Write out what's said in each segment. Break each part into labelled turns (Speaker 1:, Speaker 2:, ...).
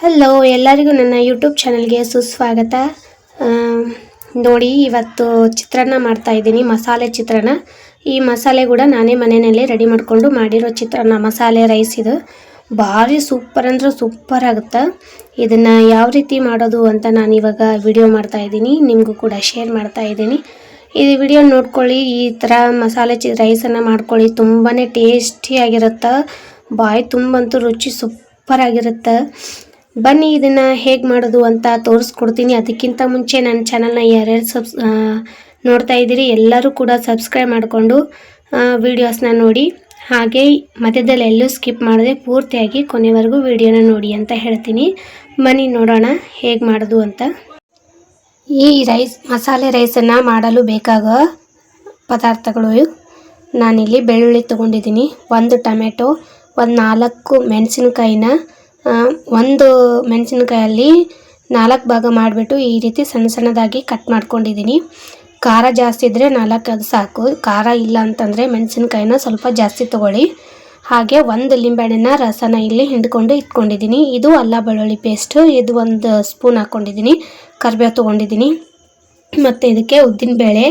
Speaker 1: Hello ಎಲ್ಲರಿಗೂ ನನ್ನ YouTube ಚಾನಲ್ಗೆ ಸುಸ್ವಾಗತ. ನೋಡಿ, ಇವತ್ತು ಚಿತ್ರಾನ್ನ ಮಾಡ್ತಾಯಿದ್ದೀನಿ ಮಸಾಲೆ ಚಿತ್ರಾನ್ನ. ಈ ಮಸಾಲೆ ಕೂಡ ನಾನೇ ಮನೆಯಲ್ಲಿ ರೆಡಿ ಮಾಡಿಕೊಂಡು ಮಾಡಿರೋ ಚಿತ್ರಾನ್ನ, ಮಸಾಲೆ ರೈಸ್ ಇದು. ಭಾರಿ ಸೂಪರ್ ಅಂದ್ರೆ ಸೂಪರ್ ಆಗುತ್ತೆ. ಇದನ್ನು ಯಾವ ರೀತಿ ಮಾಡೋದು ಅಂತ ನಾನು ಇವಾಗ ವಿಡಿಯೋ ಮಾಡ್ತಾ ಇದ್ದೀನಿ, ನಿಮಗೂ ಕೂಡ ಶೇರ್ ಮಾಡ್ತಾ ಇದ್ದೀನಿ. ಈ ವಿಡಿಯೋ ನೋಡ್ಕೊಳ್ಳಿ, ಈ ಥರ ಮಸಾಲೆ ಚಿ ರೈಸನ್ನು ಮಾಡ್ಕೊಳ್ಳಿ ತುಂಬಾ ಟೇಸ್ಟಿಯಾಗಿರುತ್ತೆ ಬಾಯಿ ತುಂಬಂತೂ ರುಚಿ ಸೂಪರ್ ಆಗಿರುತ್ತೆ. ಬನ್ನಿ, ಇದನ್ನು ಹೇಗೆ ಮಾಡೋದು ಅಂತ ತೋರಿಸ್ಕೊಡ್ತೀನಿ. ಅದಕ್ಕಿಂತ ಮುಂಚೆ ನನ್ನ ಚಾನಲ್ನ ಯಾರ್ಯಾರು ಸಬ್ಸ್ ನೋಡ್ತಾ ಇದ್ದೀರಿ, ಎಲ್ಲರೂ ಕೂಡ ಸಬ್ಸ್ಕ್ರೈಬ್ ಮಾಡಿಕೊಂಡು ವೀಡಿಯೋಸ್ನ ನೋಡಿ. ಹಾಗೆ, ಮಧ್ಯದಲ್ಲಿ ಎಲ್ಲೂ ಸ್ಕಿಪ್ ಮಾಡದೆ ಪೂರ್ತಿಯಾಗಿ ಕೊನೆವರೆಗೂ ವಿಡಿಯೋನ ನೋಡಿ ಅಂತ ಹೇಳ್ತೀನಿ. ಬನ್ನಿ, ನೋಡೋಣ ಹೇಗೆ ಮಾಡೋದು ಅಂತ. ಈ ರೈಸ್ ಮಸಾಲೆ ರೈಸನ್ನು ಮಾಡಲು ಬೇಕಾಗೋ ಪದಾರ್ಥಗಳು ನಾನಿಲ್ಲಿ ಬೆಳ್ಳುಳ್ಳಿ ತೊಗೊಂಡಿದ್ದೀನಿ. ಒಂದು ಟೊಮೆಟೊ, ಒಂದು ನಾಲ್ಕು ಮೆಣಸಿನ್ಕಾಯಿನ ಒಂದು ಮೆಣಸಿನಕಾಯಲ್ಲಿ ನಾಲ್ಕು ಭಾಗ ಮಾಡಿಬಿಟ್ಟು ಈ ರೀತಿ ಸಣ್ಣ ಸಣ್ಣದಾಗಿ ಕಟ್ ಮಾಡ್ಕೊಂಡಿದ್ದೀನಿ. ಖಾರ ಜಾಸ್ತಿ ಇದ್ದರೆ ನಾಲ್ಕು ಅದು ಸಾಕು. ಖಾರ ಇಲ್ಲ ಅಂತಂದರೆ ಮೆಣಸಿನ್ಕಾಯಿನ ಸ್ವಲ್ಪ ಜಾಸ್ತಿ ತೊಗೊಳ್ಳಿ. ಹಾಗೆ ಒಂದು ಲಿಂಬೆಹಣ್ಣಿನ ರಸನ ಇಲ್ಲಿ ಹಿಂಡ್ಕೊಂಡು ಇಟ್ಕೊಂಡಿದ್ದೀನಿ. ಇದು ಅಲ್ಲ ಬೆಳ್ಳುಳ್ಳಿ ಪೇಸ್ಟು ಇದು ಒಂದು ಸ್ಪೂನ್ ಹಾಕ್ಕೊಂಡಿದ್ದೀನಿ ಕರಿಬೇವು ತೊಗೊಂಡಿದ್ದೀನಿ. ಮತ್ತು ಇದಕ್ಕೆ ಉದ್ದಿನಬೇಳೆ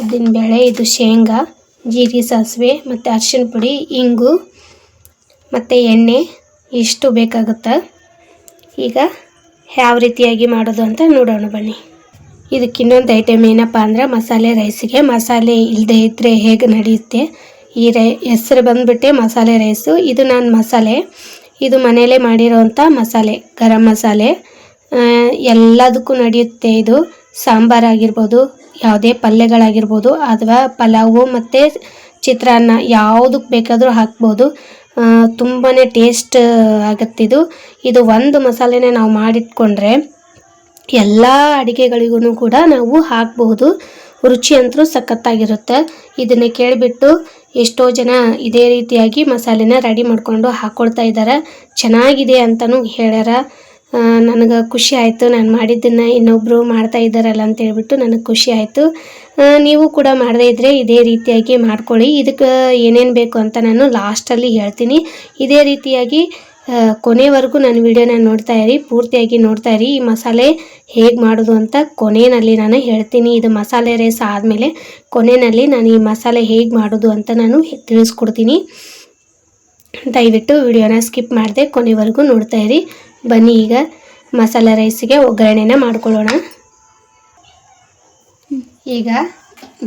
Speaker 1: ಉದ್ದಿನಬೇಳೆ, ಇದು ಶೇಂಗಾ, ಜೀರಿಗೆ ಸಾಸಿವೆ, ಮತ್ತು ಅರಿಶಿನ ಪುಡಿ, ಇಂಗು, ಮತ್ತು ಎಣ್ಣೆ. ಇಷ್ಟು ಬೇಕಾಗುತ್ತೆ? ಈಗ ಯಾವ ರೀತಿಯಾಗಿ ಮಾಡೋದು ಅಂತ ನೋಡೋಣ ಬನ್ನಿ. ಇದಕ್ಕೆ ಇನ್ನೊಂದು ಐಟಮ್ ಏನಪ್ಪ ಅಂದ್ರೆ ಮಸಾಲೆ ರೈಸಿಗೆ ಮಸಾಲೆ ಇಲ್ಲದೆ ಇದ್ದರೆ ಹೇಗೆ ನಡೆಯುತ್ತೆ? ಈ ರೈ, ಹೆಸರು ಬಂದುಬಿಟ್ಟೆ ಮಸಾಲೆ ರೈಸು ಇದು ನಾನು ಮಸಾಲೆ. ಇದು ಮನೆಯಲ್ಲೇ ಮಾಡಿರೋವಂಥ ಮಸಾಲೆ, ಗರಂ ಮಸಾಲೆ. ಎಲ್ಲದಕ್ಕೂ ನಡೆಯುತ್ತೆ ಇದು. ಸಾಂಬಾರಾಗಿರ್ಬೋದು ಯಾವುದೇ ಪಲ್ಯಗಳಾಗಿರ್ಬೋದು, ಅಥವಾ ಪಲಾವು ಮತ್ತು ಚಿತ್ರಾನ್ನ ಯಾವುದಕ್ಕೆ ಬೇಕಾದರೂ ಹಾಕ್ಬೋದು. ತುಂಬಾ ಟೇಸ್ಟ್ ಆಗತ್ತಿದು ಇದು. ಒಂದು ಮಸಾಲೆನೇ ನಾವು ಮಾಡಿಟ್ಕೊಂಡ್ರೆ ಎಲ್ಲ ಅಡುಗೆಗಳಿಗೂ ಕೂಡ ನಾವು ಹಾಕಬಹುದು. ರುಚಿ ಅಂತೂ ಸಖತ್ತಾಗಿರುತ್ತೆ. ಇದನ್ನು ಕೇಳಿಬಿಟ್ಟು ಎಷ್ಟೋ ಜನ ಇದೇ ರೀತಿಯಾಗಿ ಮಸಾಲೆನ ರೆಡಿ ಮಾಡಿಕೊಂಡು ಹಾಕ್ಕೊಳ್ತಾ ಇದ್ದಾರೆ ಚೆನ್ನಾಗಿದೆ ಅಂತಲೂ ಹೇಳ್ಯಾರ. ನನಗೆ ಖುಷಿ ಆಯಿತು. ನಾನು ಮಾಡಿದ್ದನ್ನು ಇನ್ನೊಬ್ಬರು ಮಾಡ್ತಾ ಇದ್ದಾರಲ್ಲ ಅಂತ ಹೇಳ್ಬಿಟ್ಟು ನನಗೆ ಖುಷಿ ಆಯಿತು. ನೀವು ಕೂಡ ಮಾಡದೇ ಇದ್ದರೆ ಇದೇ ರೀತಿಯಾಗಿ ಮಾಡ್ಕೊಳ್ಳಿ. ಇದಕ್ಕೆ ಏನೇನು ಬೇಕು ಅಂತ ನಾನು ಲಾಸ್ಟಲ್ಲಿ ಹೇಳ್ತೀನಿ. ಇದೇ ರೀತಿಯಾಗಿ ಕೊನೆವರೆಗೂ ನಾನು ವಿಡಿಯೋನ ನೋಡ್ತಾ ಇರಿ, ಪೂರ್ತಿಯಾಗಿ ನೋಡ್ತಾ ಇರಿ. ಈ ಮಸಾಲೆ ಹೇಗೆ ಮಾಡೋದು ಅಂತ ಕೊನೆಯಲ್ಲಿ ನಾನು ಹೇಳ್ತೀನಿ. ಇದು ಮಸಾಲೆ ರೈಸ್ ಆದಮೇಲೆ ಕೊನೆಯಲ್ಲಿ ನಾನು ಈ ಮಸಾಲೆ ಹೇಗೆ ಮಾಡೋದು ಅಂತ ನಾನು ತಿಳಿಸ್ಕೊಡ್ತೀನಿ. ದಯವಿಟ್ಟು ವಿಡಿಯೋನ ಸ್ಕಿಪ್ ಮಾಡದೆ ಕೊನೆವರೆಗೂ ನೋಡ್ತಾ ಇರಿ. ಬನ್ನಿ ಈಗ ಮಸಾಲೆ ರೈಸಿಗೆ ಒಗ್ಗರಣೆನ ಮಾಡ್ಕೊಳ್ಳೋಣ. ಈಗ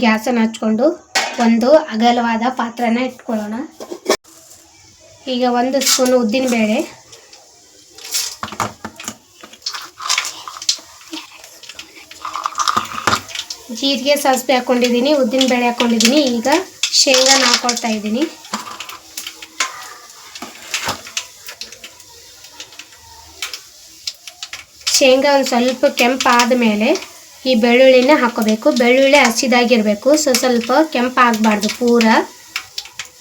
Speaker 1: ಗ್ಯಾಸನ್ನು ಹಚ್ಕೊಂಡು ಒಂದು ಅಗಲವಾದ ಪಾತ್ರನ ಇಟ್ಕೊಳ್ಳೋಣ. ಈಗ ಒಂದು ಸ್ಪೂನ್ ಉದ್ದಿನಬೇಳೆ ಜೀರಿಗೆ ಸಾಸಿವೆ ಹಾಕ್ಕೊಂಡಿದ್ದೀನಿ ಉದ್ದಿನಬೇಳೆ ಹಾಕ್ಕೊಂಡಿದ್ದೀನಿ ಈಗ ಶೇಂಗಾನ ಹಾಕ್ಕೊಳ್ತಾ ಇದ್ದೀನಿ. ಶೇಂಗಾ ಒಂದು ಸ್ವಲ್ಪ ಕೆಂಪಾದ ಮೇಲೆ ಈ ಬೆಳ್ಳುಳ್ಳಿನ ಹಾಕೋಬೇಕು. ಬೆಳ್ಳುಳ್ಳಿ ಹಸಿದಾಗಿರಬೇಕು. ಸೊ ಸ್ವಲ್ಪ ಕೆಂಪಾಗಬಾರ್ದು ಪೂರ.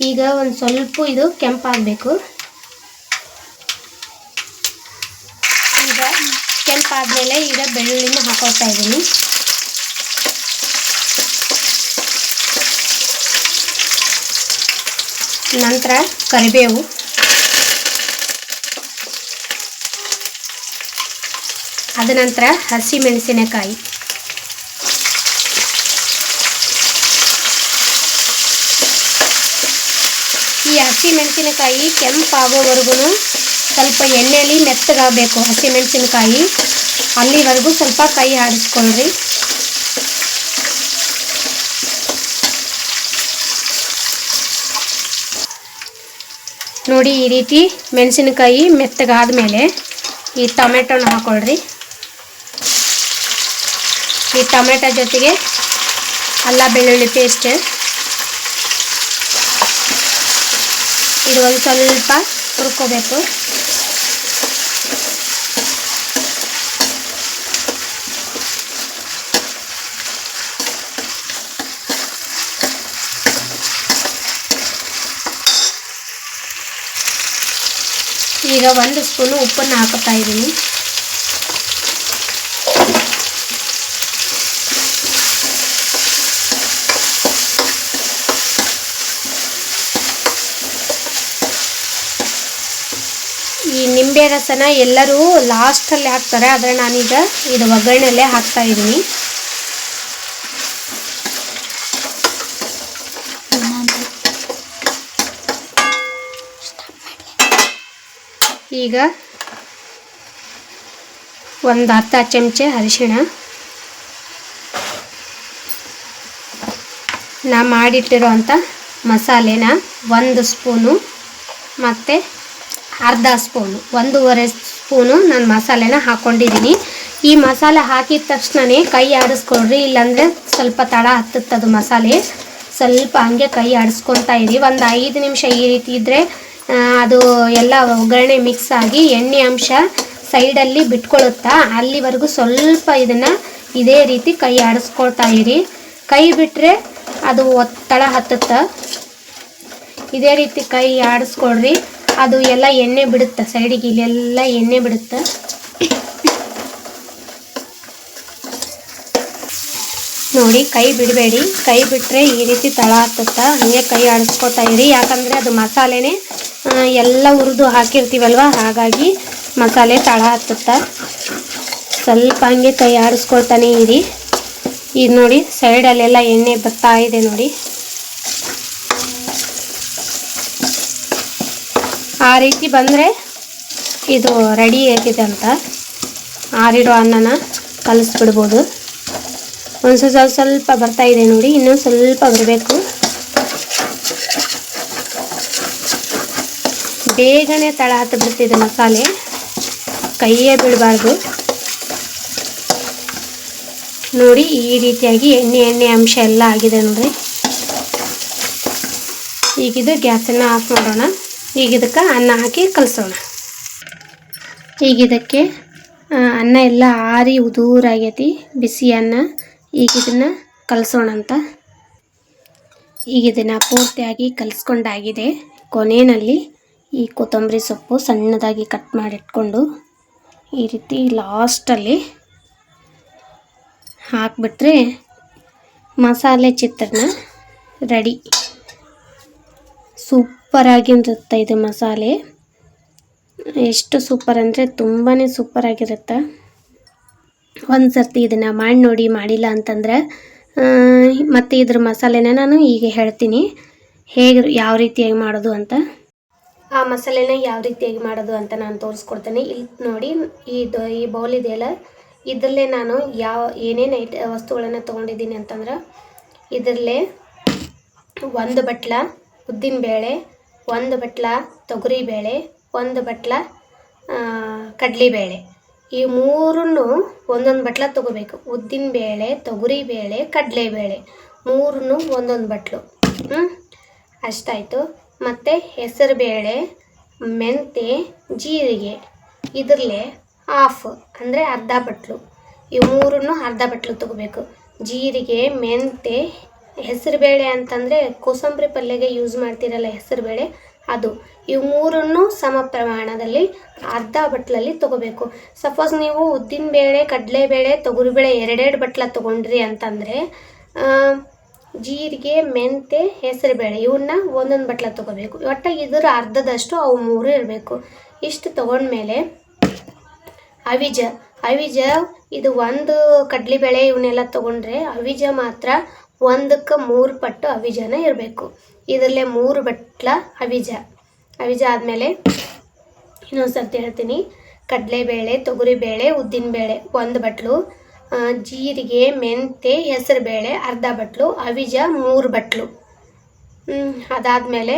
Speaker 1: ಈಗ ಒಂದು ಸ್ವಲ್ಪ ಇದು ಕೆಂಪಾಗಬೇಕು. ಈಗ ಕೆಂಪಾದಮೇಲೆ ಈಗ ಬೆಳ್ಳುಳ್ಳಿನ ಹಾಕೋತಾ ಇದ್ದೀನಿ. ನಂತರ ಕರಿಬೇವು. ಅದ ನಂತರ ಹಸಿ ಮೆಣಸಿನಕಾಯಿ ಈ ಕೆಂಪಾಗೋವರೆಗೂ ಸ್ವಲ್ಪ ಎಣ್ಣೆಯಲ್ಲಿ ಮೆತ್ತಗಾಗಬೇಕು ಹಸಿ ಮೆಣಸಿನಕಾಯಿ ಅಲ್ಲಿವರೆಗೂ ಸ್ವಲ್ಪ ಕೈ ಆಡಿಸ್ಕೊಳ್ರಿ. ನೋಡಿ ಈ ರೀತಿ ಮೆಣಸಿನಕಾಯಿ ಮೆತ್ತಗಾದ ಮೇಲೆ ಈ ಟೊಮೆಟೊನ ಹಾಕೊಳ್ರಿ. ಈ ಟೊಮೆಟೊ ಜೊತೆಗೆ ಅಲ್ಲ ಬೆಳ್ಳುಳ್ಳಿ ಪೇಸ್ಟ್. ಇದು ಒಂದು ಸ್ವಲ್ಪ ಹುರ್ಕೋಬೇಕು ಈಗ ಒಂದು ಸ್ಪೂನು ಉಪ್ಪನ್ನು ಹಾಕುತ್ತಾ ಇದ್ದೀನಿ. ಈ ನಿಂಬೆ ರಸನ ಎಲ್ಲರೂ ಲಾಸ್ಟಲ್ಲಿ ಹಾಕ್ತಾರೆ. ಆದರೆ ನಾನೀಗ ಇದು ಒಗ್ಗರಣೆಲ್ಲೇ ಹಾಕ್ತಾ ಇದ್ದೀನಿ. ಈಗ ಒಂದು ಅರ್ಧ ಚಮಚೆ ಅರಿಶಿಣ. ನಾ ಮಾಡಿಟ್ಟಿರೋ ಅಂಥ ಮಸಾಲೆನ ಒಂದು ಸ್ಪೂನು. ಮತ್ತು ಅರ್ಧ ಸ್ಪೂನು, ಒಂದೂವರೆ ಸ್ಪೂನು ನಾನು ಮಸಾಲೆನ ಹಾಕ್ಕೊಂಡಿದ್ದೀನಿ ಈ ಮಸಾಲೆ ಹಾಕಿದ ತಕ್ಷಣವೇ ಕೈ ಆಡಿಸ್ಕೊಳ್ರಿ, ಇಲ್ಲಾಂದರೆ ಸ್ವಲ್ಪ ತಡ ಹತ್ತುತ್ತದು ಮಸಾಲೆ. ಸ್ವಲ್ಪ ಹಂಗೆ ಕೈ ಆಡಿಸ್ಕೊತಾ ಇರಿ. ಒಂದು ಐದು ನಿಮಿಷ ಈ ರೀತಿ ಇದ್ದರೆ ಅದು ಎಲ್ಲ ಒಗ್ಗರಣೆ ಮಿಕ್ಸ್ ಆಗಿ ಎಣ್ಣೆ ಅಂಶ ಸೈಡಲ್ಲಿ ಬಿಟ್ಕೊಳ್ಳುತ್ತಾ ಅಲ್ಲಿವರೆಗೂ ಸ್ವಲ್ಪ ಇದನ್ನು ಇದೇ ರೀತಿ ಕೈ ಆಡಿಸ್ಕೊಳ್ತಾ ಇರಿ. ಕೈ ಬಿಟ್ಟರೆ ಅದು ಒತ್ತಡ ಹತ್ತುತ್ತ. ಇದೇ ರೀತಿ ಕೈ ಆಡಿಸ್ಕೊಳ್ರಿ. ಅದು ಎಲ್ಲ ಎಣ್ಣೆ ಬಿಡುತ್ತೆ, ಸೈಡಿಗೆ ಇಲ್ಲೆಲ್ಲ ಎಣ್ಣೆ ಬಿಡುತ್ತೆ. ನೋಡಿ, ಕೈ ಬಿಡಬೇಡಿ. ಕೈ ಬಿಟ್ಟರೆ ಈ ರೀತಿ ತಳ ಹತ್ತುತ್ತಾ ಹಾಗೆ ಕೈ ಆಡಿಸ್ಕೊತಾ ಇರಿ. ಯಾಕಂದರೆ ಅದು ಮಸಾಲೆನೇ ಎಲ್ಲ ಹುರಿದು ಹಾಕಿರ್ತೀವಲ್ವ? ಹಾಗಾಗಿ ಮಸಾಲೆ ತಳ ಹತ್ತುತ್ತಾ ಸ್ವಲ್ಪ ಹಂಗೆ ಕೈ ಆಡಿಸ್ಕೊಳ್ತಾನೆ ಇರಿ. ಇದು ನೋಡಿ, ಸೈಡಲ್ಲೆಲ್ಲ ಎಣ್ಣೆ ಬರ್ತಾ ಇದೆ ನೋಡಿ. ರೀತಿ ಬಂದರೆ ಇದು ರೆಡಿ ಆಗಿದೆ ಅಂತ ಆರಿರೋ ಅನ್ನನ ಕಲಿಸ್ಬಿಡ್ಬೋದು. ಒಂದು ಸ್ವಲ್ಪ ಸ್ವಲ್ಪ ಬರ್ತಾ ಇದೆ ನೋಡಿ ಇನ್ನೂ ಸ್ವಲ್ಪ ಬರಬೇಕು. ಬೇಗನೆ ತಳ ಹತ್ತು ಬಿಡ್ತಿದೆ ಮಸಾಲೆ. ಕೈಯೇ ಬಿಡಬಾರ್ದು ನೋಡಿ, ಈ ರೀತಿಯಾಗಿ ಎಣ್ಣೆ ಎಣ್ಣೆ ಅಂಶ ಎಲ್ಲ ಆಗಿದೆ ನೋಡಿ. ಈಗಿದು ಗ್ಯಾಸನ್ನು ಆಫ್ ಮಾಡೋಣ. ಈಗ ಇದಕ್ಕೆ ಅನ್ನ ಹಾಕಿ ಕಲಸೋಣ. ಈಗ ಇದಕ್ಕೆ ಅನ್ನ ಎಲ್ಲ ಆರಿ ಉದೂರಾಗೈತಿ ಬಿಸಿ ಅನ್ನ. ಈಗ ಇದನ್ನು ಕಲಸೋಣ ಅಂತ. ಈಗ ಇದನ್ನು ಪೂರ್ತಿಯಾಗಿ ಕಲಿಸ್ಕೊಂಡಾಗಿದೆ ಕೊನೆಯಲ್ಲಿ ಈ ಕೊತ್ತಂಬರಿ ಸೊಪ್ಪು ಸಣ್ಣದಾಗಿ ಕಟ್ ಮಾಡಿಟ್ಕೊಂಡು ಈ ರೀತಿ ಲಾಸ್ಟಲ್ಲಿ ಹಾಕಿಬಿಟ್ರೆ ಮಸಾಲೆ ಚಿತ್ರಾನ್ನ ರೆಡಿ. ಸೂಪರಾಗಿರುತ್ತೆ ಇದು ಮಸಾಲೆ. ಎಷ್ಟು ಸೂಪರ್ ಅಂದರೆ ತುಂಬಾ ಸೂಪರ್ ಆಗಿರುತ್ತೆ ಒಂದು ಸರ್ತಿ ಇದನ್ನು ಮಾಡಿ ನೋಡಿ, ಮಾಡಿಲ್ಲ ಅಂತಂದರೆ ಮತ್ತು ಇದ್ರ ಮಸಾಲೆನ ನಾನು ಈಗ ಹೇಳ್ತೀನಿ. ಹೇಗೆ ಯಾವ ರೀತಿಯಾಗಿ ಮಾಡೋದು ಅಂತ. ಆ ಮಸಾಲೆನ ಯಾವ ರೀತಿಯಾಗಿ ಮಾಡೋದು ಅಂತ ನಾನು ತೋರಿಸ್ಕೊಡ್ತೇನೆ. ಇಲ್ಲಿ ನೋಡಿ ಇದು ಈ ಬೌಲ್ ಇದೆಯಲ್ಲ ಇದರಲ್ಲೇ ನಾನು ಯಾವ, ಏನೇನು ಐಟ, ವಸ್ತುಗಳನ್ನು ತೊಗೊಂಡಿದ್ದೀನಿ ಅಂತಂದ್ರೆ, ಇದರಲ್ಲೇ ಒಂದು ಬಟ್ಲ, ಉದ್ದಿನಬೇಳೆ ಒಂದು ಬಟ್ಲ ತೊಗರಿಬೇಳೆ, ಒಂದು ಬಟ್ಲ ಕಡಲೆಬೇಳೆ. ಈ ಮೂರನ್ನು ಒಂದೊಂದು ಬಟ್ಲ ತೊಗೋಬೇಕು. ಉದ್ದಿನಬೇಳೆ, ತೊಗರಿಬೇಳೆ, ಕಡಲೆಬೇಳೆ. ಮೂರನ್ನು ಒಂದೊಂದು ಬಟ್ಲು. ಹ್ಞೂ ಅಷ್ಟಾಯಿತು. ಮತ್ತು ಹೆಸರುಬೇಳೆ, ಮೆಂತೆ, ಜೀರಿಗೆ ಇದರಲ್ಲೇ ಹಾಫ್ ಅಂದರೆ ಅರ್ಧ ಬಟ್ಲು. ಈ ಮೂರನ್ನು ಅರ್ಧ ಬಟ್ಲು ತೊಗೋಬೇಕು. ಜೀರಿಗೆ, ಮೆಂತೆ ಹೆಸರುಬೇಳೆ ಅಂತಂದರೆ ಕೋಸಂಬರಿ ಪಲ್ಯಗೆ ಯೂಸ್ ಮಾಡ್ತೀರಲ್ಲ ಹೆಸರುಬೇಳೆ, ಅದು. ಇವು ಮೂರನ್ನು ಸಮ ಪ್ರಮಾಣದಲ್ಲಿ ಅರ್ಧ ಬಟ್ಲಲ್ಲಿ ತೊಗೋಬೇಕು. ಸಪೋಸ್ ನೀವು ಉದ್ದಿನಬೇಳೆ, ಕಡಲೆಬೇಳೆ, ತೊಗರಿಬೇಳೆ ಎರಡೆರಡು ಬಟ್ಲ ತೊಗೊಂಡ್ರಿ ಅಂತಂದರೆ ಜೀರಿಗೆ ಮೆಂತೆ ಹೆಸರುಬೇಳೆ ಇವನ್ನ ಒಂದೊಂದು ಬಟ್ಲ ತೊಗೋಬೇಕು. ಒಟ್ಟು ಇದರ ಅರ್ಧದಷ್ಟು ಅವು ಮೂರು ಇರಬೇಕು. ಇಷ್ಟು ತೊಗೊಂಡ್ಮೇಲೆ ಅವಿಜ. ಅವಿಜ, ಇದು ಒಂದು ಕಡಲೆಬೇಳೆ ಇವನ್ನೆಲ್ಲ ತೊಗೊಂಡ್ರೆ ಅವಿಜ ಮಾತ್ರ ಒಂದಕ್ಕೆ ಮೂರು ಪಟ್ಟು ಅವಿಜನ ಇರಬೇಕು. ಇದರಲ್ಲೇ ಮೂರು ಬಟ್ಲ ಅವಿಜ. ಅವಿಜ ಆದಮೇಲೆ ಇನ್ನೊಂದು ಸರ್ತಿ ಹೇಳ್ತೀನಿ. ಕಡಲೆಬೇಳೆ, ತೊಗರಿಬೇಳೆ, ಉದ್ದಿನಬೇಳೆ ಒಂದು ಬಟ್ಲು. ಜೀರಿಗೆ ಮೆಂತೆ ಹೆಸರುಬೇಳೆ ಅರ್ಧ ಬಟ್ಲು, ಅವಿಜ ಮೂರು ಬಟ್ಲು. ಅದಾದಮೇಲೆ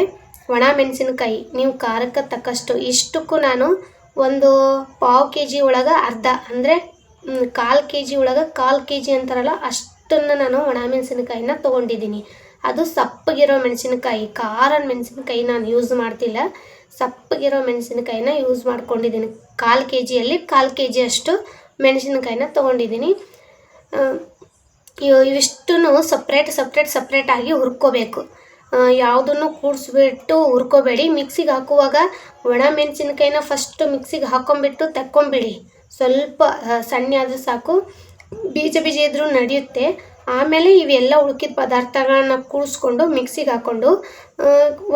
Speaker 1: ಒಣ ಮೆಣಸಿನಕಾಯಿ. ನೀವು ಖಾರಕ್ಕೆ ತಕ್ಕಷ್ಟು. ಇಷ್ಟಕ್ಕೂ ನಾನು ಒಂದು ಪಾವು ಕೆ ಜಿ ಒಳಗೆ ಅರ್ಧ. ಅಂದರೆ ಕಾಲು ಕೆ ಜಿ ಒಳಗೆ ಕಾಲು ಕೆ ಜಿ ಅಂತಾರಲ್ಲ ಅಷ್ಟನ್ನು ನಾನು ಒಣ ಮೆಣಸಿನಕಾಯಿನ ತೊಗೊಂಡಿದ್ದೀನಿ. ಅದು ಸಪ್ಪಗಿರೋ ಮೆಣಸಿನಕಾಯಿ ಖಾರ ಮೆಣಸಿನಕಾಯಿ ನಾನು ಯೂಸ್ ಮಾಡ್ತಿಲ್ಲ. ಸಪ್ಪಗಿರೋ ಮೆಣಸಿನಕಾಯಿನ ಯೂಸ್ ಮಾಡ್ಕೊಂಡಿದ್ದೀನಿ. ಕಾಲು ಕೆ ಜಿಯಲ್ಲಿ ಕಾಲು ಕೆ ಜಿಯಷ್ಟು ಮೆಣಸಿನಕಾಯಿನ ತೊಗೊಂಡಿದ್ದೀನಿ. ಇವು, ಇವಿಷ್ಟನ್ನು ಸಪ್ರೇಟ್ ಸಪ್ರೇಟ್ ಸಪ್ರೇಟಾಗಿ ಹುರ್ಕೋಬೇಕು. ಯಾವುದನ್ನು ಕೂಡಿಸ್ಬಿಟ್ಟು ಹುರ್ಕೋಬೇಡಿ. ಮಿಕ್ಸಿಗೆ ಹಾಕುವಾಗ ಒಣ ಮೆಣಸಿನಕಾಯಿನ ಫಸ್ಟು ಮಿಕ್ಸಿಗೆ ಹಾಕೊಂಬಿಟ್ಟು ತಕ್ಕೊಂಬಿಡಿ ಸ್ವಲ್ಪ ಸಣ್ಣ ಆದರೂ ಸಾಕು. ಬೀಜ ಬೀಜ ಇದ್ರೂ ನಡೆಯುತ್ತೆ. ಆಮೇಲೆ ಇವೆಲ್ಲ ಉಳ್ಕಿದ ಪದಾರ್ಥಗಳನ್ನ ಕೂಡಿಸ್ಕೊಂಡು ಮಿಕ್ಸಿಗೆ ಹಾಕ್ಕೊಂಡು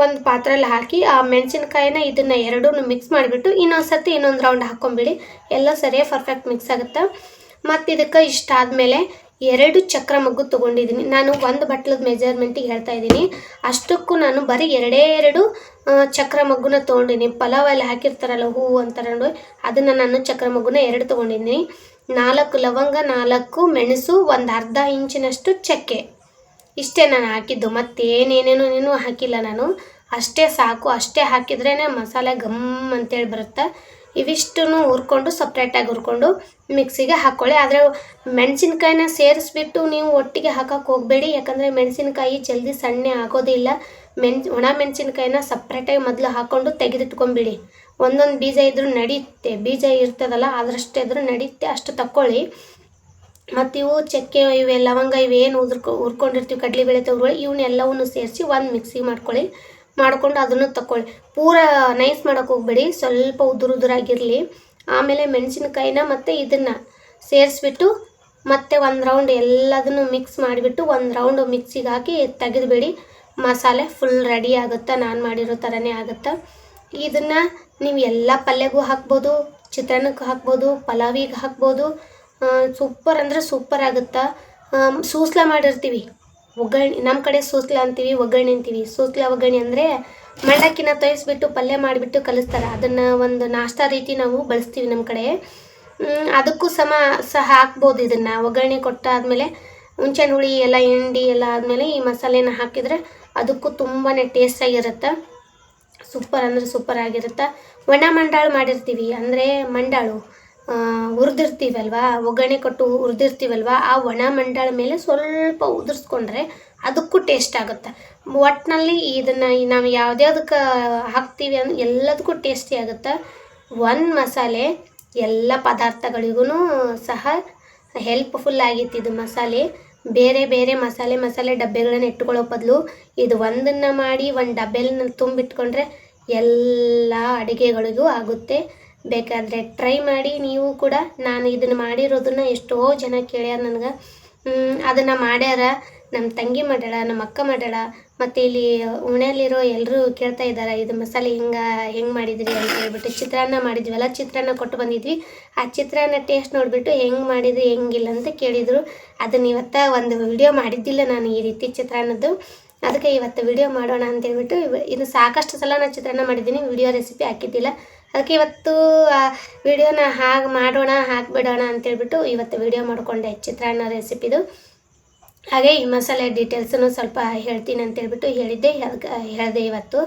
Speaker 1: ಒಂದು ಪಾತ್ರೆಯಲ್ಲಿ ಹಾಕಿ, ಆ ಮೆಣಸಿನ್ಕಾಯಿನ ಇದನ್ನು ಎರಡೂ ಮಿಕ್ಸ್ ಮಾಡಿಬಿಟ್ಟು ಇನ್ನೊಂದು ಸರ್ತಿ ಇನ್ನೊಂದು ರೌಂಡ್ ಹಾಕ್ಕೊಂಬಿಡಿ ಎಲ್ಲ ಸರಿಯಾಗಿ ಪರ್ಫೆಕ್ಟ್ ಮಿಕ್ಸ್ ಆಗುತ್ತೆ. ಮತ್ತು ಇದಕ್ಕೆ ಇಷ್ಟ ಆದಮೇಲೆ ಎರಡು ಚಕ್ರ ಮಗ್ಗು ತೊಗೊಂಡಿದ್ದೀನಿ ನಾನು ಒಂದು ಬಟ್ಲದ ಮೆಜರ್ಮೆಂಟಿಗೆ ಹೇಳ್ತಾ ಇದ್ದೀನಿ. ಅಷ್ಟಕ್ಕೂ ನಾನು ಬರೀ ಎರಡೇ ಎರಡು ಚಕ್ರ ಮಗ್ಗುನ ತೊಗೊಂಡಿದ್ದೀನಿ ಪಲಾವ್ ಎಲ್ಲ ಹಾಕಿರ್ತಾರಲ್ಲ, ಹೂವು ಅಂತಾರೆ ನೋಡಿ ಅದನ್ನು ನಾನು ಚಕ್ರ ಮಗ್ಗುನ ಎರಡು ತೊಗೊಂಡಿದ್ದೀನಿ ನಾಲ್ಕು ಲವಂಗ, ನಾಲ್ಕು ಮೆಣಸು, ಒಂದು ಅರ್ಧ ಇಂಚಿನಷ್ಟು ಚಕ್ಕೆ. ಇಷ್ಟೇ ನಾನು ಹಾಕಿದ್ದು, ಮತ್ತೇನೇನೇನು ನೀನು ಹಾಕಿಲ್ಲ ನಾನು. ಅಷ್ಟೇ ಸಾಕು, ಅಷ್ಟೇ ಹಾಕಿದ್ರೇ ಮಸಾಲೆ ಗಮ್ ಅಂತೇಳಿ ಬರುತ್ತೆ? ಇವಿಷ್ಟು ಹುರ್ಕೊಂಡು ಸಪ್ರೇಟಾಗಿ ಹುರ್ಕೊಂಡು ಮಿಕ್ಸಿಗೆ ಹಾಕ್ಕೊಳ್ಳಿ ಆದರೆ ಮೆಣಸಿನ್ಕಾಯಿನ ಸೇರಿಸ್ಬಿಟ್ಟು ನೀವು ಒಟ್ಟಿಗೆ ಹಾಕಕ್ಕೆ ಹೋಗಬೇಡಿ. ಯಾಕಂದರೆ ಮೆಣಸಿನ್ಕಾಯಿ ಜಲ್ದಿ ಸಣ್ಣ ಆಗೋದಿಲ್ಲ. ಮೆಣ್, ಒಣ ಮೆಣಸಿನ್ಕಾಯಿನ ಸಪ್ರೇಟಾಗಿ ಮೊದಲು ಹಾಕ್ಕೊಂಡು ತೆಗೆದಿಟ್ಕೊಂಬಿಡಿ. ಒಂದೊಂದು ಬೀಜ ಇದ್ರೂ ನಡೆಯುತ್ತೆ ಬೀಜ ಇರ್ತದಲ್ಲ, ಅದರಷ್ಟು ಇದ್ರೂ ನಡೆಯುತ್ತೆ ಅಷ್ಟು ತಕ್ಕೊಳ್ಳಿ. ಮತ್ತು ಇವು ಚಕ್ಕೆ ಇವೆ, ಲವಂಗ ಇವೇನು ಉದುರ್ಕೊ ಹುರ್ಕೊಂಡಿರ್ತೀವಿ ಕಡಲೆಬೇಳೆ ತಗೊಳ್ಳಿ ಇವನ್ನೆಲ್ಲವನ್ನು ಸೇರಿಸಿ ಒಂದು ಮಿಕ್ಸಿ ಮಾಡ್ಕೊಳ್ಳಿ. ಮಾಡ್ಕೊಂಡು ಅದನ್ನು ತಗೊಳ್ಳಿ ಪೂರ ನೈಸ್ ಮಾಡೋಕೆ ಹೋಗ್ಬೇಡಿ, ಸ್ವಲ್ಪ ಉದುರು ಉದುರಾಗಿರಲಿ. ಆಮೇಲೆ ಮೆಣಸಿನ್ಕಾಯಿನ ಮತ್ತು ಇದನ್ನು ಸೇರಿಸ್ಬಿಟ್ಟು ಮತ್ತೆ ಒಂದು ರೌಂಡ್ ಎಲ್ಲದನ್ನು ಮಿಕ್ಸ್ ಮಾಡಿಬಿಟ್ಟು ಒಂದು ರೌಂಡ್ ಮಿಕ್ಸಿಗೆ ಹಾಕಿ ತೆಗೆದುಬೇಡಿ. ಮಸಾಲೆ ಫುಲ್ ರೆಡಿ ಆಗುತ್ತೆ, ನಾನು ಮಾಡಿರೋ ಥರನೇ ಆಗುತ್ತೆ. ಇದನ್ನು ನೀವು ಎಲ್ಲ ಪಲ್ಯಗೂ ಹಾಕ್ಬೋದು, ಚಿತ್ರಾನ್ನಕ್ಕೆ ಹಾಕ್ಬೋದು, ಪಲಾವಿಗೆ ಹಾಕ್ಬೋದು. ಸೂಪರ್ ಅಂದರೆ ಸೂಪರ್ ಆಗುತ್ತೆ? ಸೂಸ್ಲ ಮಾಡಿರ್ತೀವಿ. ಒಗ್ಗರಣೆ ನಮ್ಮ ಕಡೆ ಸೂಸ್ಲ ಅಂತೀವಿ, ಒಗ್ಗರಣೆ ಅಂತೀವಿ. ಸೂಸ್ಲ, ಒಗ್ಗರಣೆ ಅಂದರೆ ಮಂಡಕ್ಕಿನ ತೋಯಿಸ್ಬಿಟ್ಟು ಪಲ್ಯ ಮಾಡಿಬಿಟ್ಟು ಕಲಿಸ್ತಾರೆ. ಅದನ್ನು ಒಂದು ನಾಷ್ಟಾ ರೀತಿ ನಾವು ಬಳಸ್ತೀವಿ ನಮ್ಮ ಕಡೆ. ಅದಕ್ಕೂ ಸಮ, ಸಹ ಹಾಕ್ಬೋದು ಇದನ್ನು. ಒಗ್ಗರಣೆ ಕೊಟ್ಟಾದಮೇಲೆ ಹುಣ್ಸೆಹಣ್ಣು ಹುಳಿ, ಎಲ್ಲ ಹಿಂಡಿ, ಎಲ್ಲ ಆದಮೇಲೆ ಈ ಮಸಾಲೆನ ಹಾಕಿದರೆ ಅದಕ್ಕೂ ತುಂಬಾ ಟೇಸ್ಟಾಗಿರುತ್ತೆ ಸೂಪರ್ ಅಂದರೆ ಸೂಪರ್ ಆಗಿರುತ್ತೆ. ಒಣ ಮಂಡಾಳು ಮಾಡಿರ್ತೀವಿ, ಅಂದರೆ ಮಂಡಾಳು ಹುರಿದಿರ್ತೀವಲ್ವಾ ಒಗ್ಗರಣೆ ಕೊಟ್ಟು ಹುರಿದಿರ್ತೀವಲ್ವಾ ಆ ಒಣ ಮಂಡಾಳ ಮೇಲೆ ಸ್ವಲ್ಪ ಉದುರಿಸ್ಕೊಂಡ್ರೆ ಅದಕ್ಕೂ ಟೇಸ್ಟ್ ಆಗುತ್ತೆ. ಒಟ್ಟಿನಲ್ಲಿ ಇದನ್ನು ನಾವು ಯಾವುದ್ಯಾವ್ದಕ್ಕೆ ಹಾಕ್ತೀವಿ ಅಂದ್ರೆ ಎಲ್ಲದಕ್ಕೂ ಟೇಸ್ಟಿ ಆಗುತ್ತೆ. ಒಂದು ಮಸಾಲೆ ಎಲ್ಲ ಪದಾರ್ಥಗಳಿಗೂ ಸಹ ಹೆಲ್ಪ್ಫುಲ್ ಆಗಿತ್ತು ಇದು ಮಸಾಲೆ. ಬೇರೆ ಬೇರೆ ಮಸಾಲೆ ಮಸಾಲೆ ಡಬ್ಬೆಗಳನ್ನ ಇಟ್ಕೊಳ್ಳೋ ಬದಲು ಇದು ಒಂದನ್ನು ಮಾಡಿ ಒಂದು ಡಬ್ಬೆನ ತುಂಬಿಟ್ಕೊಂಡ್ರೆ ಎಲ್ಲ ಅಡುಗೆಗಳಿಗೂ ಆಗುತ್ತೆ. ಬೇಕಾದರೆ ಟ್ರೈ ಮಾಡಿ ನೀವು ಕೂಡ ನಾನು ಇದನ್ನು ಮಾಡಿರೋದನ್ನ ಎಷ್ಟೋ ಜನ ಕೇಳ್ಯಾರ ನನಗೆ. ಅದನ್ನು ಮಾಡ್ಯಾರ. ನಮ್ಮ ತಂಗಿ ಮಾಡ್ಯಾಳ ನಮ್ಮ ಅಕ್ಕ ಮಾಡ್ಯಾಳ, ಮತ್ತು ಇಲ್ಲಿ ಉಣೆಯಲ್ಲಿರೋ ಎಲ್ಲರೂ ಕೇಳ್ತಾ ಇದ್ದಾರೆ ಇದು ಮಸಾಲೆ ಹಿಂಗೆ, ಹೆಂಗೆ ಮಾಡಿದ್ರಿ? ಅಂತ ಹೇಳ್ಬಿಟ್ಟು ಚಿತ್ರಾನ್ನ ಮಾಡಿದ್ವಲ್ಲ ಚಿತ್ರಾನ್ನ ಕೊಟ್ಟು ಬಂದಿದ್ವಿ. ಆ ಚಿತ್ರಾನ್ನ ಟೇಸ್ಟ್ ನೋಡಿಬಿಟ್ಟು ಹೆಂಗೆ ಮಾಡಿದ್ರಿ, ಹೆಂಗಿಲ್ಲ ಅಂತ ಕೇಳಿದರು. ಅದನ್ನು ಇವತ್ತು ಒಂದು ವಿಡಿಯೋ ಮಾಡಿದ್ದಿಲ್ಲ ನಾನು ಈ ರೀತಿ ಚಿತ್ರಾನ್ನದ್ದು. ಅದಕ್ಕೆ ಇವತ್ತು ವಿಡಿಯೋ ಮಾಡೋಣ ಅಂತ ಹೇಳ್ಬಿಟ್ಟು ಇದು ಸಾಕಷ್ಟು ಸಲ ನಾನು ಚಿತ್ರಾನ್ನ ಮಾಡಿದ್ದೀನಿ ವಿಡಿಯೋ ರೆಸಿಪಿ ಹಾಕಿದ್ದಿಲ್ಲ. ಅದಕ್ಕೆ ಇವತ್ತು ವಿಡಿಯೋನ ಹಾಗೆ ಮಾಡೋಣ, ಹಾಕಿಬಿಡೋಣ ಅಂತೇಳ್ಬಿಟ್ಟು ಇವತ್ತು ವಿಡಿಯೋ ಮಾಡಿಕೊಂಡೆ ಚಿತ್ರಾನ್ನ ರೆಸಿಪಿದು ಹಾಗೆ ಈ ಮಸಾಲೆ ಡೀಟೇಲ್ಸನ್ನು ಸ್ವಲ್ಪ ಹೇಳ್ತೀನಿ ಅಂತೇಳ್ಬಿಟ್ಟು ಹೇಳಿದ್ದೆ ಹೇಳಿದೆ ಇವತ್ತು.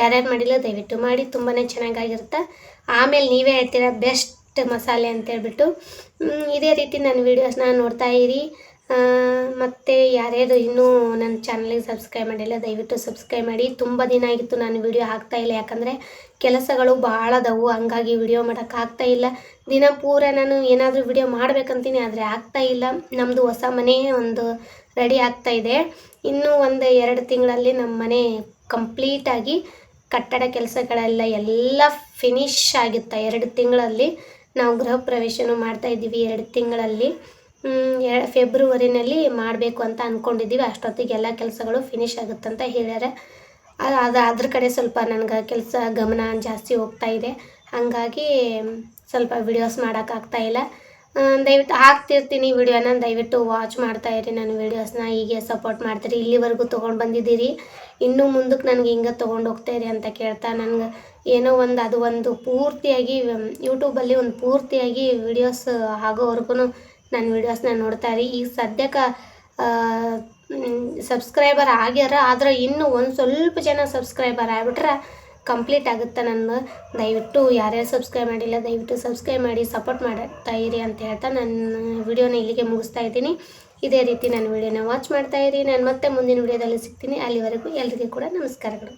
Speaker 1: ಯಾರ್ಯಾರು ಮಾಡಿಲ್ಲ ದಯವಿಟ್ಟು ಮಾಡಿ ತುಂಬಾ ಚೆನ್ನಾಗಾಗಿರುತ್ತೆ. ಆಮೇಲೆ ನೀವೇ ಹೇಳ್ತೀರಾ ಬೆಸ್ಟ್ ಮಸಾಲೆ ಅಂತೇಳ್ಬಿಟ್ಟು. ಇದೇ ರೀತಿ ನನ್ನ ವೀಡಿಯೋಸ್ನ ನೋಡ್ತಾ ಇರಿ. ಮತ್ತು ಯಾರ್ಯಾರು ಇನ್ನೂ ನನ್ನ ಚಾನಲಿಗೆ ಸಬ್ಸ್ಕ್ರೈಬ್ ಮಾಡಿಲ್ಲ, ದಯವಿಟ್ಟು ಸಬ್ಸ್ಕ್ರೈಬ್ ಮಾಡಿ. ತುಂಬ ದಿನ ಆಗಿತ್ತು ನಾನು ವಿಡಿಯೋ ಇಲ್ಲ, ಯಾಕಂದರೆ ಕೆಲಸಗಳು ಭಾಳ ಅದಾವು, ಹಂಗಾಗಿ ವಿಡಿಯೋ ಮಾಡೋಕ್ಕೆ ಆಗ್ತಾ ಇಲ್ಲ. ದಿನ ಪೂರ ನಾನು ಏನಾದರೂ ವಿಡಿಯೋ ಮಾಡಬೇಕಂತೀನಿ, ಆದರೆ ಆಗ್ತಾ ಇಲ್ಲ. ನಮ್ಮದು ಹೊಸ ಮನೆ ಒಂದು ರೆಡಿ ಆಗ್ತಾ ಇದೆ. ಇನ್ನೂ ಒಂದು ಎರಡು ತಿಂಗಳಲ್ಲಿ ನಮ್ಮ ಮನೆ ಕಂಪ್ಲೀಟಾಗಿ ಕಟ್ಟಡ ಕೆಲಸಗಳೆಲ್ಲ ಎಲ್ಲ ಫಿನಿಶ್ ಆಗುತ್ತೆ. ಎರಡು ತಿಂಗಳಲ್ಲಿ ನಾವು ಗೃಹ ಪ್ರವೇಶನೂ ಮಾಡ್ತಾ ಇದ್ದೀವಿ, ಎರಡು ತಿಂಗಳಲ್ಲಿ. ಫೆಬ್ರವರಿನಲ್ಲಿ ಮಾಡಬೇಕು ಅಂತ ಅಂದ್ಕೊಂಡಿದ್ದೀವಿ ಅಷ್ಟೊತ್ತಿಗೆ ಎಲ್ಲ ಕೆಲಸಗಳು ಫಿನಿಶ್ ಆಗುತ್ತಂತ ಹೇಳ್ಯಾರೆ. ಅದು ಅದು ಅದ್ರ ಕಡೆ ಸ್ವಲ್ಪ ನನಗೆ ಕೆಲಸ ಗಮನ ಜಾಸ್ತಿ ಹೋಗ್ತಾ ಇದೆ. ಹಾಗಾಗಿ ಸ್ವಲ್ಪ ವಿಡಿಯೋಸ್ ಮಾಡೋಕ್ಕಾಗ್ತಾ ಇಲ್ಲ. ದಯವಿಟ್ಟು ಹಾಕ್ತಿರ್ತೀನಿ ವಿಡಿಯೋನ ದಯವಿಟ್ಟು ವಾಚ್ ಮಾಡ್ತಾ ಇರಿ ನನ್ನ ವೀಡಿಯೋಸ್ನ ಹೀಗೆ ಸಪೋರ್ಟ್ ಮಾಡ್ತೀರಿ. ಇಲ್ಲಿವರೆಗೂ ತೊಗೊಂಡು ಬಂದಿದ್ದೀರಿ. ಇನ್ನೂ ಮುಂದಕ್ಕೆ ನನಗೆ ಹಿಂಗೆ ತೊಗೊಂಡು ಹೋಗ್ತಾ ಇರಿ ಅಂತ ಕೇಳ್ತಾ ನನಗೆ ಏನೋ ಒಂದು ಅದು ಒಂದು ಪೂರ್ತಿಯಾಗಿ ಯೂಟ್ಯೂಬಲ್ಲಿ ಒಂದು ಪೂರ್ತಿಯಾಗಿ ವಿಡಿಯೋಸ್ ಆಗೋವರೆಗೂ ನನ್ನ ವೀಡಿಯೋಸ್ನ ನೋಡ್ತಾ ಇರಿ. ಈಗ ಸದ್ಯಕ್ಕೆ ಸಬ್ಸ್ಕ್ರೈಬರ್ ಆಗ್ಯಾರ, ಆದ್ರೆ ಇನ್ನೂ ಒಂದು ಸ್ವಲ್ಪ ಜನ ಸಬ್ಸ್ಕ್ರೈಬರ್ ಆಗ್ಬಿಟ್ರೆ ಕಂಪ್ಲೀಟ್ ಆಗುತ್ತೆ ನನ್ನ ದಯವಿಟ್ಟು ಯಾರ್ಯಾರು ಸಬ್ಸ್ಕ್ರೈಬ್ ಮಾಡಿಲ್ಲ, ದಯವಿಟ್ಟು ಸಬ್ಸ್ಕ್ರೈಬ್ ಮಾಡಿ ಸಪೋರ್ಟ್ ಮಾಡ್ತಾ ಇರಿ ಅಂತ ಹೇಳ್ತಾ ನನ್ನ ವಿಡಿಯೋನ ಇಲ್ಲಿಗೆ ಮುಗಿಸ್ತಾ ಇದ್ದೀನಿ. ಇದೇ ರೀತಿ ನನ್ನ ವಿಡಿಯೋನ ವಾಚ್ ಮಾಡ್ತಾ ಇರಿ. ನಾನು ಮತ್ತೆ ಮುಂದಿನ ವಿಡಿಯೋದಲ್ಲಿ ಸಿಗ್ತೀನಿ. ಅಲ್ಲಿವರೆಗೂ ಎಲ್ರಿಗೂ ಕೂಡ ನಮಸ್ಕಾರಗಳು.